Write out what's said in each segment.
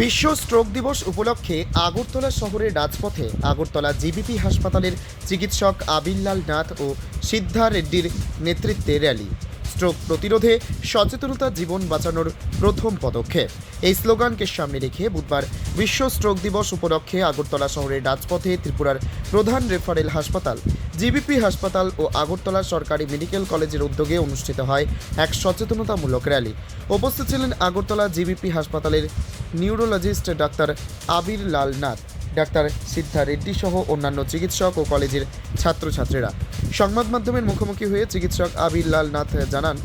বিশ্ব স্ট্রোক দিবস উপলক্ষে আগরতলা শহরের রাজপথে আগরতলা জিবিপি হাসপাতালের চিকিৎসক আবিল্লাল নাথ ও সিদ্ধা রেড্ডির নেতৃত্বে র্যালি। স্ট্রোক প্রতিরোধে সচেতনতা জীবন বাঁচানোর প্রথম পদক্ষেপ। এই স্লোগানকে সামনে রেখে বুধবার বিশ্ব স্ট্রোক দিবস উপলক্ষে আগরতলা শহরের রাজপথে ত্রিপুরার প্রধান রেফারেল হাসপাতাল, জিবিপি হাসপাতাল ও আগরতলা সরকারি মেডিকেল কলেজের উদ্যোগে অনুষ্ঠিত হয় এক সচেতনতামূলক র্যালি। উপস্থিত ছিলেন আগরতলা জিবিপি হাসপাতালের neurologist doctor Abir Lal Nath. Doctor Siddha Reddy সহ অন্যান্য চিকিৎসক ও কলেজের ছাত্রছাত্রীরা। সংবাদ মাধ্যমের মুখোমুখি হয়ে চিকিৎসক আবির লাল নাথ জানান,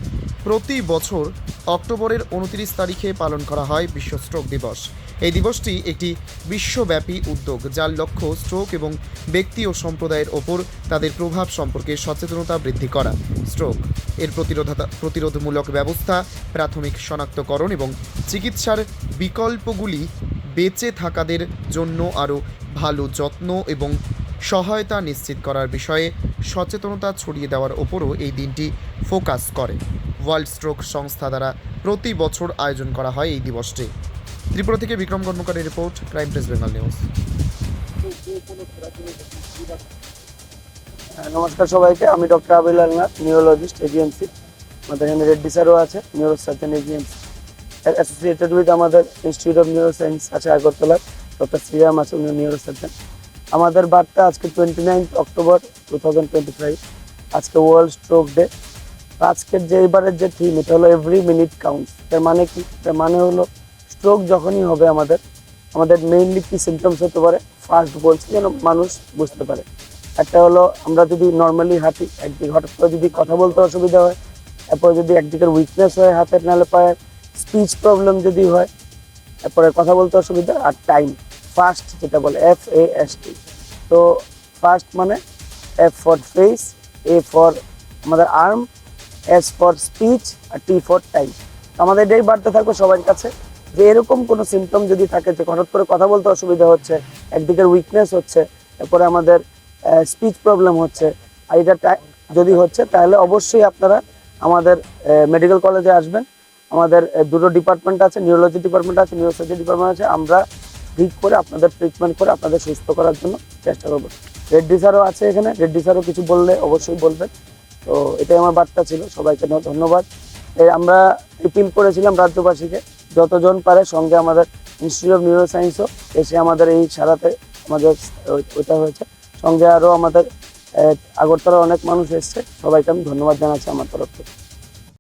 প্রতি বছর অক্টোবরের উনত্রিশ তারিখে পালন করা হয় বিশ্ব স্ট্রোক দিবস। এই দিবসটি একটি বিশ্বব্যাপী উদ্যোগ, যার লক্ষ্য স্ট্রোক এবং ব্যক্তি ও সম্প্রদায়ের ওপর তাদের প্রভাব সম্পর্কে সচেতনতা বৃদ্ধি করা। স্ট্রোক এর প্রতিরোধতা, প্রতিরোধমূলক ব্যবস্থা, প্রাথমিক শনাক্তকরণ এবং চিকিৎসার বিকল্পগুলি বেঁচে থাকাদের জন্য আরও ভালো যত্ন এবং সহায়তা নিশ্চিত করার বিষয়ে সচেতনতা ছড়িয়ে দেওয়ার ওপরও এই দিনটি ফোকাস করে। ওয়ার্ল্ড স্ট্রোক সংস্থা দ্বারা প্রতি বছর আয়োজন করা হয় এই দিবসটি। ত্রিপুরা থেকে Bikram কর্মকারের report crime press Bengal news. হ্যাঁ, নমস্কার সবাইকে। আমি doctor Abilal Nath neurologist AGMC আমাদের এখানে রেড্ডি স্যারও আছে neuro surgeon AGMC associated with আমাদের ইনস্টিটিউট অফ নিউরো সায়েন্স আছে আগরতলার ডক্টর শ্রীরাম আছে উনি নিউরো সার্জন আমাদের বার্তা আজকে twenty ninth October two thousand twenty five আজকে ওয়ার্ল্ড স্ট্রোক ডে আজকের যে এবারের যে থিম এটা হলো এভরি মিনিট কাউন্ট এর মানে কি? এর মানে হলো স্ট্রোক যখনই হবে আমাদের আমাদের মেইনলি কি সিমটমস হতে পারে? ফার্স্ট বলছি যেন মানুষ বুঝতে পারে। একটা হলো আমরা যদি নর্মালি হাঁটি, একদিকে হঠাৎ করে যদি কথা বলতে অসুবিধা হয় এরপরে যদি একদিকের উইকনেস হয় হাতের নালে পায়ের স্পিচ প্রবলেম যদি হয়, তারপরে কথা বলতে অসুবিধা আর টাইম ফাস্ট যেটা বলে এফ এ এস টি তো ফাস্ট মানে F for face A for আমাদের arm S for speech R T for time আমাদের এটাই বাড়তে থাকবে সবার কাছে। যে এরকম কোনো সিমটম যদি থাকে, যে হঠাৎ করে কথা বলতে অসুবিধা হচ্ছে, একদিকের উইকনেস হচ্ছে এরপরে আমাদের স্পিচ প্রবলেম হচ্ছে, আর এটা যদি হচ্ছে, তাহলে অবশ্যই আপনারা আমাদের মেডিকেল কলেজে আসবেন। আমাদের দুটো ডিপার্টমেন্ট আছে নিউরোলজি ডিপার্টমেন্ট আছে নিউরোসার্জি ডিপার্টমেন্ট আছে। আমরা ঠিক করে আপনাদের ট্রিটমেন্ট করে আপনাদের সুস্থ করার জন্য চেষ্টা করব। রেড্ডি স্যারও আছে এখানে। রেড্ডি স্যারও কিছু বললে অবশ্যই বলবেন। তো এটাই আমার বার্তা ছিল। সবাইকে ধন্যবাদ। আমরা অ্যাপিল করেছিলাম রাজ্যবাসীকে। যতজন পারে সঙ্গে আমাদের ইনস্টিটিউট অফ নিউরো সায়েন্সও এসে আমাদের এই সারাতে আমাদের ওই- ওইটা হয়েছে। সঙ্গে আরও আমাদের আহ, আগরতলা অনেক মানুষ এসছে। সবাইকে আমি ধন্যবাদ জানাচ্ছি আমার তরফ থেকে।